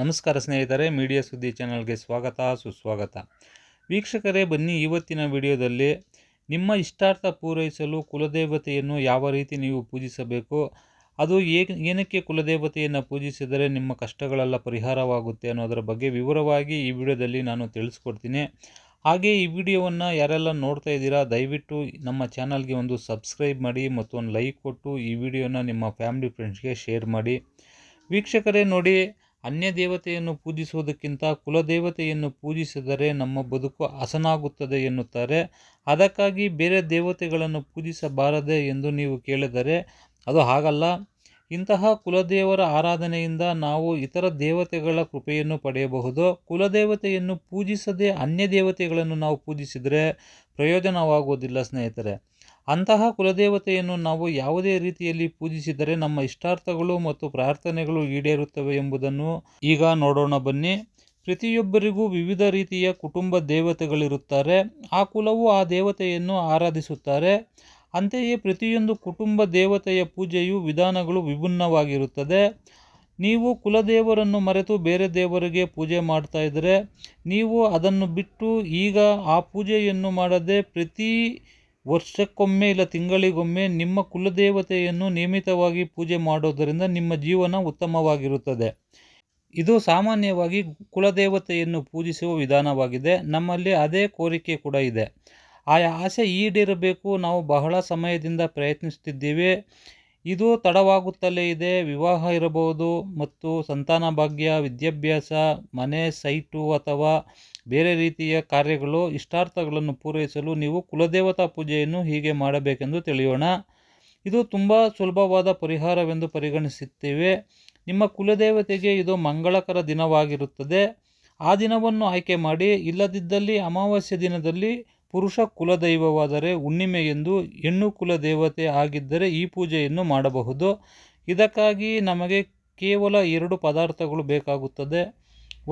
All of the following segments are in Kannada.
ನಮಸ್ಕಾರ ಸ್ನೇಹಿತರೆ, ಮೀಡಿಯಾ ಸುದ್ದಿ ಚಾನಲ್ಗೆ ಸ್ವಾಗತ, ಸುಸ್ವಾಗತ. ವೀಕ್ಷಕರೇ, ಬನ್ನಿ ಇವತ್ತಿನ ವಿಡಿಯೋದಲ್ಲಿ ನಿಮ್ಮ ಇಷ್ಟಾರ್ಥ ಪೂರೈಸಲು ಕುಲದೇವತೆಯನ್ನು ಯಾವ ರೀತಿ ನೀವು ಪೂಜಿಸಬೇಕು, ಅದು ಏನಕ್ಕೆ ಕುಲದೇವತೆಯನ್ನು ಪೂಜಿಸಿದರೆ ನಿಮ್ಮ ಕಷ್ಟಗಳೆಲ್ಲ ಪರಿಹಾರವಾಗುತ್ತೆ ಅನ್ನೋದರ ಬಗ್ಗೆ ವಿವರವಾಗಿ ಈ ವಿಡಿಯೋದಲ್ಲಿ ನಾನು ತಿಳಿಸ್ಕೊಡ್ತೀನಿ. ಹಾಗೆ ಈ ವಿಡಿಯೋವನ್ನು ಯಾರೆಲ್ಲ ನೋಡ್ತಾ ಇದ್ದೀರಾ, ದಯವಿಟ್ಟು ನಮ್ಮ ಚಾನಲ್ಗೆ ಒಂದು ಸಬ್ಸ್ಕ್ರೈಬ್ ಮಾಡಿ ಮತ್ತು ಒಂದು ಲೈಕ್ ಕೊಟ್ಟು ಈ ವಿಡಿಯೋನ ನಿಮ್ಮ ಫ್ಯಾಮಿಲಿ ಫ್ರೆಂಡ್ಸ್ಗೆ ಶೇರ್ ಮಾಡಿ. ವೀಕ್ಷಕರೇ, ನೋಡಿ ಅನ್ಯ ದೇವತೆಯನ್ನು ಪೂಜಿಸುವುದಕ್ಕಿಂತ ಕುಲದೇವತೆಯನ್ನು ಪೂಜಿಸಿದರೆ ನಮ್ಮ ಬದುಕು ಹಸನಾಗುತ್ತದೆ ಎನ್ನುತ್ತಾರೆ. ಅದಕ್ಕಾಗಿ ಬೇರೆ ದೇವತೆಗಳನ್ನು ಪೂಜಿಸಬಾರದೆ ಎಂದು ನೀವು ಕೇಳಿದರೆ ಅದು ಹಾಗಲ್ಲ. ಇಂತಹ ಕುಲದೇವರ ಆರಾಧನೆಯಿಂದ ನಾವು ಇತರ ದೇವತೆಗಳ ಕೃಪೆಯನ್ನು ಪಡೆಯಬಹುದು. ಕುಲದೇವತೆಯನ್ನು ಪೂಜಿಸದೆ ಅನ್ಯ ದೇವತೆಗಳನ್ನು ನಾವು ಪೂಜಿಸಿದರೆ ಪ್ರಯೋಜನವಾಗುವುದಿಲ್ಲ ಸ್ನೇಹಿತರೆ. ಅಂತಹ ಕುಲದೇವತೆಯನ್ನು ನಾವು ಯಾವುದೇ ರೀತಿಯಲ್ಲಿ ಪೂಜಿಸಿದರೆ ನಮ್ಮ ಇಷ್ಟಾರ್ಥಗಳು ಮತ್ತು ಪ್ರಾರ್ಥನೆಗಳು ಈಡೇರುತ್ತವೆ ಎಂಬುದನ್ನು ಈಗ ನೋಡೋಣ ಬನ್ನಿ. ಪ್ರತಿಯೊಬ್ಬರಿಗೂ ವಿವಿಧ ರೀತಿಯ ಕುಟುಂಬ ದೇವತೆಗಳಿರುತ್ತಾರೆ. ಆ ಕುಲವು ಆ ದೇವತೆಯನ್ನು ಆರಾಧಿಸುತ್ತಾರೆ. ಅಂತೆಯೇ ಪ್ರತಿಯೊಂದು ಕುಟುಂಬ ದೇವತೆಯ ಪೂಜೆಯು ವಿಧಾನಗಳು ವಿಭಿನ್ನವಾಗಿರುತ್ತದೆ. ನೀವು ಕುಲದೇವರನ್ನು ಮರೆತು ಬೇರೆ ದೇವರಿಗೆ ಪೂಜೆ ಮಾಡ್ತಾ ಇದ್ದರೆ ನೀವು ಅದನ್ನು ಬಿಟ್ಟು ಈಗ ಆ ಪೂಜೆಯನ್ನು ಮಾಡದೆ ಪ್ರತಿ ವರ್ಷಕ್ಕೊಮ್ಮೆ ಇಲ್ಲ ತಿಂಗಳಿಗೊಮ್ಮೆ ನಿಮ್ಮ ಕುಲದೇವತೆಯನ್ನು ನಿಯಮಿತವಾಗಿ ಪೂಜೆ ಮಾಡೋದರಿಂದ ನಿಮ್ಮ ಜೀವನ ಉತ್ತಮವಾಗಿರುತ್ತದೆ. ಇದು ಸಾಮಾನ್ಯವಾಗಿ ಕುಲದೇವತೆಯನ್ನು ಪೂಜಿಸುವ ವಿಧಾನವಾಗಿದೆ. ನಮ್ಮಲ್ಲಿ ಅದೇ ಕೋರಿಕೆ ಕೂಡ ಇದೆ. ಆ ಆಸೆ ಈಡೇರಬೇಕು. ನಾವು ಬಹಳ ಸಮಯದಿಂದ ಪ್ರಯತ್ನಿಸುತ್ತಿದ್ದೇವೆ. ಇದು ತಡವಾಗುತ್ತಲೇ ಇದೆ, ವಿವಾಹ ಇರಬಹುದು ಮತ್ತು ಸಂತಾನ ಭಾಗ್ಯ, ವಿದ್ಯಾಭ್ಯಾಸ, ಮನೆ, ಸೈಟು ಅಥವಾ ಬೇರೆ ರೀತಿಯ ಕಾರ್ಯಗಳು, ಇಷ್ಟಾರ್ಥಗಳನ್ನು ಪೂರೈಸಲು ನೀವು ಕುಲದೇವತಾ ಪೂಜೆಯನ್ನು ಹೀಗೆ ಮಾಡಬೇಕೆಂದು ತಿಳಿಯೋಣ. ಇದು ತುಂಬ ಸುಲಭವಾದ ಪರಿಹಾರವೆಂದು ಪರಿಗಣಿಸುತ್ತೇವೆ. ನಿಮ್ಮ ಕುಲದೇವತೆಗೆ ಇದು ಮಂಗಳಕರ ದಿನವಾಗಿರುತ್ತದೆ. ಆ ದಿನವನ್ನು ಆಯ್ಕೆ ಮಾಡಿ, ಇಲ್ಲದಿದ್ದಲ್ಲಿ, ಅಮಾವಾಸ್ಯ ದಿನದಲ್ಲಿ ಪುರುಷ ಕುಲದೈವವಾದರೆ ಹುಣ್ಣಿಮೆ ಎಂದು ಹೆಣ್ಣು ಕುಲ ದೇವತೆ ಆಗಿದ್ದರೆ ಈ ಪೂಜೆಯನ್ನು ಮಾಡಬಹುದು. ಇದಕ್ಕಾಗಿ ನಮಗೆ ಕೇವಲ ಎರಡು ಪದಾರ್ಥಗಳು ಬೇಕಾಗುತ್ತದೆ.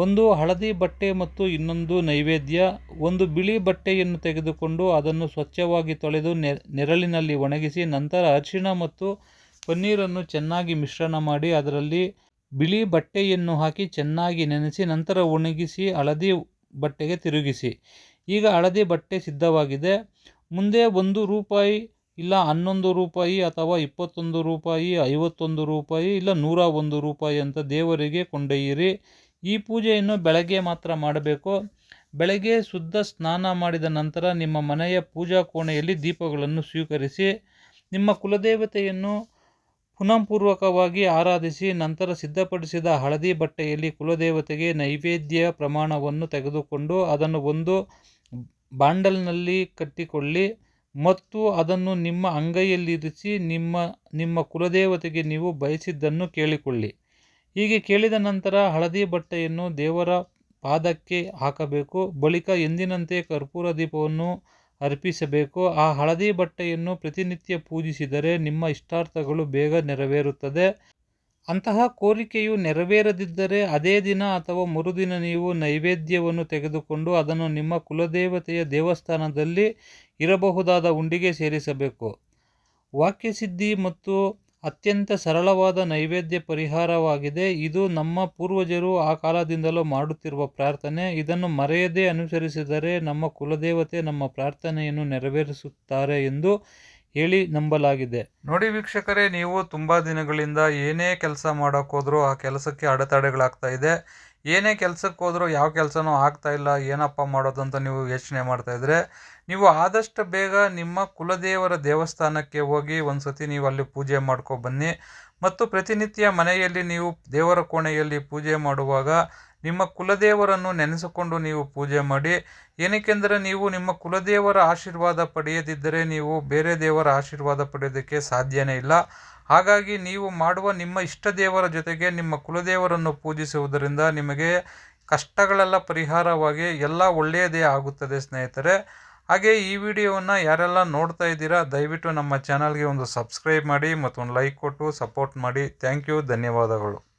ಒಂದು ಹಳದಿ ಬಟ್ಟೆ ಮತ್ತು ಇನ್ನೊಂದು ನೈವೇದ್ಯ. ಒಂದು ಬಿಳಿ ಬಟ್ಟೆಯನ್ನು ತೆಗೆದುಕೊಂಡು ಅದನ್ನು ಸ್ವಚ್ಛವಾಗಿ ತೊಳೆದು ನೆರಳಿನಲ್ಲಿ ಒಣಗಿಸಿ ನಂತರ ಅರಿಶಿಣ ಮತ್ತು ಪನ್ನೀರನ್ನು ಚೆನ್ನಾಗಿ ಮಿಶ್ರಣ ಮಾಡಿ ಅದರಲ್ಲಿ ಬಿಳಿ ಬಟ್ಟೆಯನ್ನು ಹಾಕಿ ಚೆನ್ನಾಗಿ ನೆನೆಸಿ ನಂತರ ಒಣಗಿಸಿ ಹಳದಿ ಬಟ್ಟೆಗೆ ತಿರುಗಿಸಿ. ಈಗ ಹಳದಿ ಬಟ್ಟೆ ಸಿದ್ಧವಾಗಿದೆ. ಮುಂದೆ ಒಂದು ರೂಪಾಯಿ ಇಲ್ಲ ಹನ್ನೊಂದು ರೂಪಾಯಿ ಅಥವಾ ಇಪ್ಪತ್ತೊಂದು ರೂಪಾಯಿ, ಐವತ್ತೊಂದು ರೂಪಾಯಿ ಇಲ್ಲ ನೂರ ಒಂದು ರೂಪಾಯಿ ಅಂತ ದೇವರಿಗೆ ಕೊಂಡೊಯ್ಯಿರಿ. ಈ ಪೂಜೆಯನ್ನು ಬೆಳಗ್ಗೆ ಮಾತ್ರ ಮಾಡಬೇಕು. ಬೆಳಗ್ಗೆ ಶುದ್ಧ ಸ್ನಾನ ಮಾಡಿದ ನಂತರ ನಿಮ್ಮ ಮನೆಯ ಪೂಜಾ ಕೋಣೆಯಲ್ಲಿ ದೀಪಗಳನ್ನು ಸ್ವೀಕರಿಸಿ, ನಿಮ್ಮ ಕುಲದೇವತೆಯನ್ನು ಪುನಃಪೂರ್ವಕವಾಗಿ ಆರಾಧಿಸಿ, ನಂತರ ಸಿದ್ಧಪಡಿಸಿದ ಹಳದಿ ಬಟ್ಟೆಯಲ್ಲಿ ಕುಲದೇವತೆಗೆ ನೈವೇದ್ಯ ಪ್ರಮಾಣವನ್ನು ತೆಗೆದುಕೊಂಡು ಅದನ್ನು ಒಂದು ಬಾಂಡಲ್ನಲ್ಲಿ ಕಟ್ಟಿಕೊಳ್ಳಿ ಮತ್ತು ಅದನ್ನು ನಿಮ್ಮ ಅಂಗೈಯಲ್ಲಿರಿಸಿ ನಿಮ್ಮ ನಿಮ್ಮ ಕುಲದೇವತೆಗೆ ನೀವು ಬಯಸಿದ್ದನ್ನು ಕೇಳಿಕೊಳ್ಳಿ. ಹೀಗೆ ಕೇಳಿದ ನಂತರ ಹಳದಿ ಬಟ್ಟೆಯನ್ನು ದೇವರ ಪಾದಕ್ಕೆ ಹಾಕಬೇಕು. ಬಳಿಕ ಎಂದಿನಂತೆ ಕರ್ಪೂರ ದೀಪವನ್ನು ಅರ್ಪಿಸಬೇಕು. ಆ ಹಳದಿ ಬಟ್ಟೆಯನ್ನು ಪ್ರತಿನಿತ್ಯ ಪೂಜಿಸಿದರೆ ನಿಮ್ಮ ಇಷ್ಟಾರ್ಥಗಳು ಬೇಗ ನೆರವೇರುತ್ತದೆ. ಅಂತಹ ಕೋರಿಕೆಯು ನೆರವೇರದಿದ್ದರೆ ಅದೇ ದಿನ ಅಥವಾ ಮರುದಿನ ನೀವು ನೈವೇದ್ಯವನ್ನು ತೆಗೆದುಕೊಂಡು ಅದನ್ನು ನಿಮ್ಮ ಕುಲದೇವತೆಯ ದೇವಸ್ಥಾನದಲ್ಲಿ ಇರಬಹುದಾದ ಉಂಡಿಗೆ ಸೇರಿಸಬೇಕು. ವಾಕ್ಯಸಿದ್ಧಿ ಮತ್ತು ಅತ್ಯಂತ ಸರಳವಾದ ನೈವೇದ್ಯ ಪರಿಹಾರವಾಗಿದೆ. ಇದು ನಮ್ಮ ಪೂರ್ವಜರು ಆ ಕಾಲದಿಂದಲೂ ಮಾಡುತ್ತಿರುವ ಪ್ರಾರ್ಥನೆ. ಇದನ್ನು ಮರೆಯದೇ ಅನುಸರಿಸಿದರೆ ನಮ್ಮ ಕುಲದೇವತೆ ನಮ್ಮ ಪ್ರಾರ್ಥನೆಯನ್ನು ನೆರವೇರಿಸುತ್ತಾರೆ ಎಂದು ಹೇಳಿ ನಂಬಲಾಗಿದೆ. ನೋಡಿ ವೀಕ್ಷಕರೇ, ನೀವು ತುಂಬ ದಿನಗಳಿಂದ ಏನೇ ಕೆಲಸ ಮಾಡೋಕ್ಕೋದ್ರೂ ಆ ಕೆಲಸಕ್ಕೆ ಅಡೆತಡೆಗಳಾಗ್ತಾ ಇದೆ. ಏನೇ ಕೆಲಸಕ್ಕೆ ಹೋದರೂ ಯಾವ ಕೆಲಸನೂ ಆಗ್ತಾ ಇಲ್ಲ, ಏನಪ್ಪ ಮಾಡೋದು ಅಂತ ನೀವು ಯೋಚನೆ ಮಾಡ್ತಾ ಇದ್ರೆ, ನೀವು ಆದಷ್ಟು ಬೇಗ ನಿಮ್ಮ ಕುಲದೇವರ ದೇವಸ್ಥಾನಕ್ಕೆ ಹೋಗಿ ಒಂದು ಸತಿ ನೀವು ಅಲ್ಲಿ ಪೂಜೆ ಮಾಡ್ಕೊ ಬನ್ನಿ. ಮತ್ತು ಪ್ರತಿನಿತ್ಯ ಮನೆಯಲ್ಲಿ ನೀವು ದೇವರ ಕೋಣೆಯಲ್ಲಿ ಪೂಜೆ ಮಾಡುವಾಗ ನಿಮ್ಮ ಕುಲದೇವರನ್ನು ನೆನೆಸಿಕೊಂಡು ನೀವು ಪೂಜೆ ಮಾಡಿ. ಏನಕ್ಕೆಂದರೆ ನೀವು ನಿಮ್ಮ ಕುಲದೇವರ ಆಶೀರ್ವಾದ ಪಡೆಯದಿದ್ದರೆ ನೀವು ಬೇರೆ ದೇವರ ಆಶೀರ್ವಾದ ಪಡೆಯೋದಕ್ಕೆ ಸಾಧ್ಯನೇ ಇಲ್ಲ. ಹಾಗಾಗಿ ನೀವು ಮಾಡುವ ನಿಮ್ಮ ಇಷ್ಟ ದೇವರ ಜೊತೆಗೆ ನಿಮ್ಮ ಕುಲದೇವರನ್ನು ಪೂಜಿಸುವುದರಿಂದ ನಿಮಗೆ ಕಷ್ಟಗಳೆಲ್ಲ ಪರಿಹಾರವಾಗಿ ಎಲ್ಲ ಒಳ್ಳೆಯದೇ ಆಗುತ್ತದೆ ಸ್ನೇಹಿತರೆ. ಹಾಗೆ ಈ ವಿಡಿಯೋವನ್ನು ಯಾರೆಲ್ಲ ನೋಡ್ತಾ ಇದ್ದೀರಾ, ದಯವಿಟ್ಟು ನಮ್ಮ ಚಾನಲ್ಗೆ ಒಂದು ಸಬ್ಸ್ಕ್ರೈಬ್ ಮಾಡಿ ಮತ್ತು ಒಂದು ಲೈಕ್ ಕೊಟ್ಟು ಸಪೋರ್ಟ್ ಮಾಡಿ. ಥ್ಯಾಂಕ್ ಯು, ಧನ್ಯವಾದಗಳು.